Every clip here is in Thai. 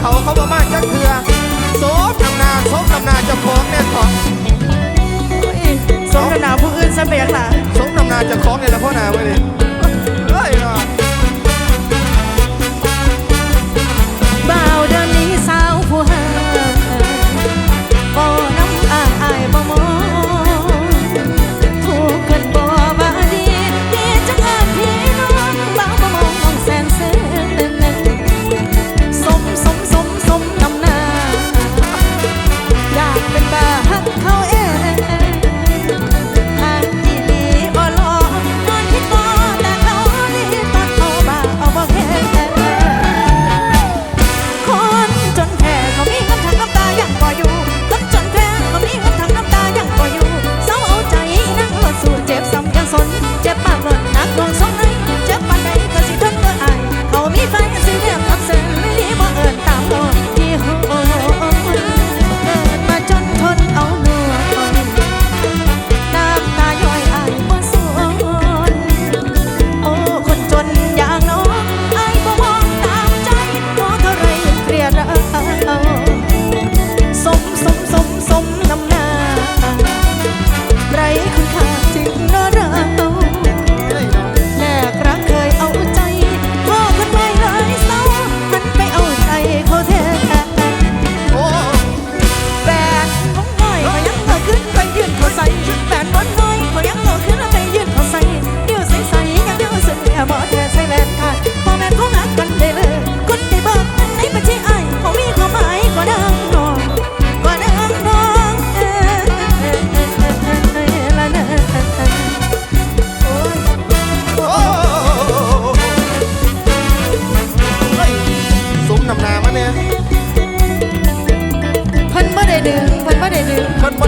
เขาเขาบ่มาจักเถื่อโซบตำนาโซบตำนาเจ้าของแน่นพอสมนาผู้อื่นซะเบียกล่ะ สมตำนาเจ้าของเนี่ยละพ่อนาเว้ย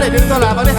রে নির্তলা মানে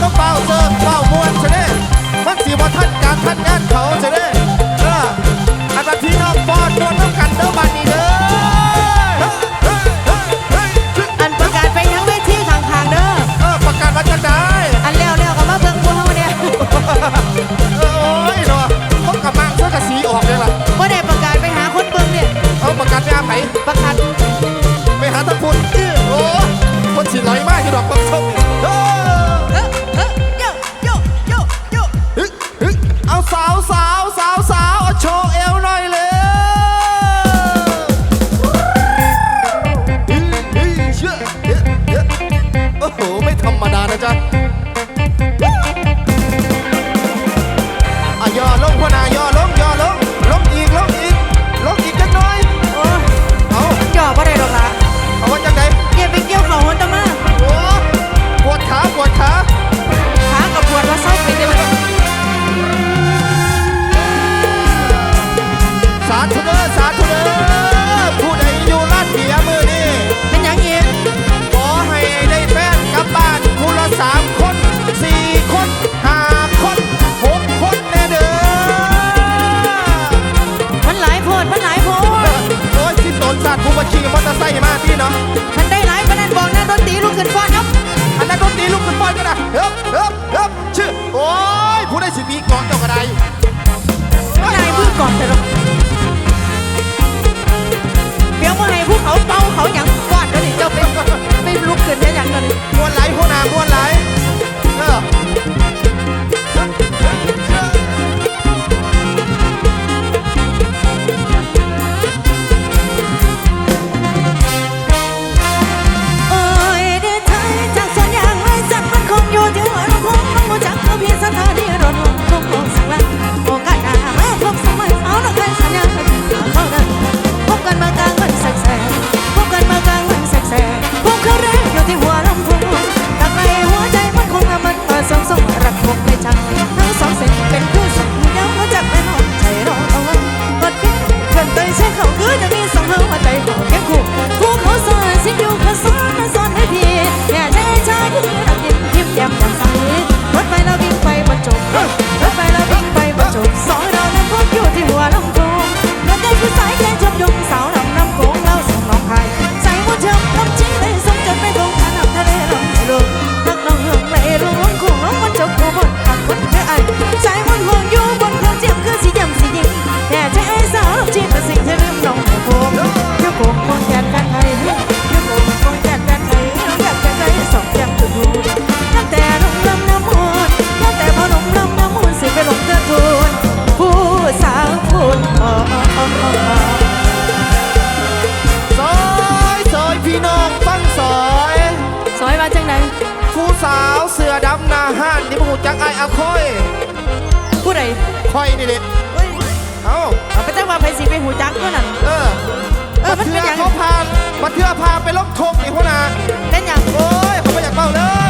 ก็เป่าเสิร์เป่ามวนเสน่ห์มันสีว่าท่นการท่าน สาวสาวสาวสาวโชว์เอวหน่อยเลยโอ้โห ไม่ธรรมดานะจ๊ะ อยก็ได้เฮ้ยเฮ้ยเฮ้ยชื่อโอ้ยผู้ได้สิปีก่อนเจ้าก็ไร จักไอ้อาคอยผู้ใดคอยนี่เด็กเฮ้เอาเอาไปจ้างมาไผสีไปหูจักเพื่นน่ะ เออเออมันเป็นยังท่อเขาพามาเทื่อพาไปลบทงนี่พ่อนาเป็นหยัง โอ้ยเขาไม่อยากเป่าเลย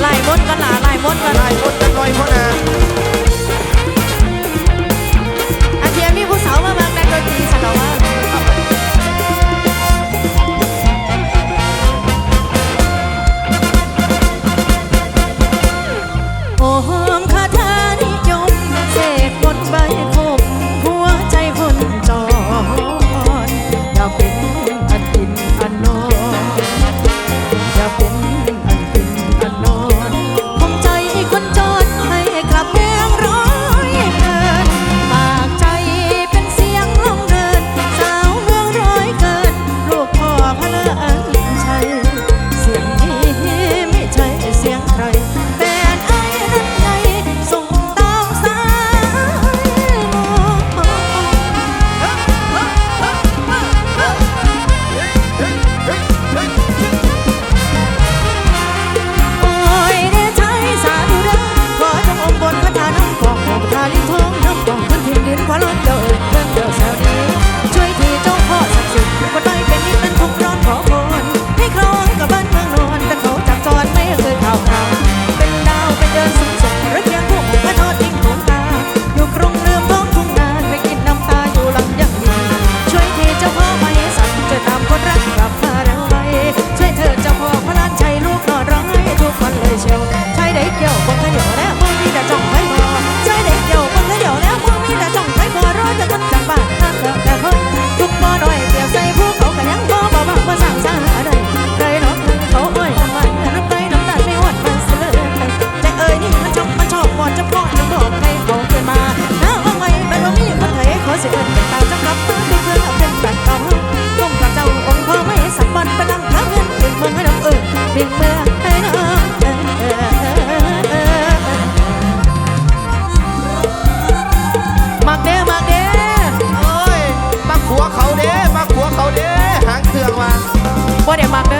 ไล่มดกันหลาไล่มดกันไล่มดกันหน่อยพ่อนา história, Magan.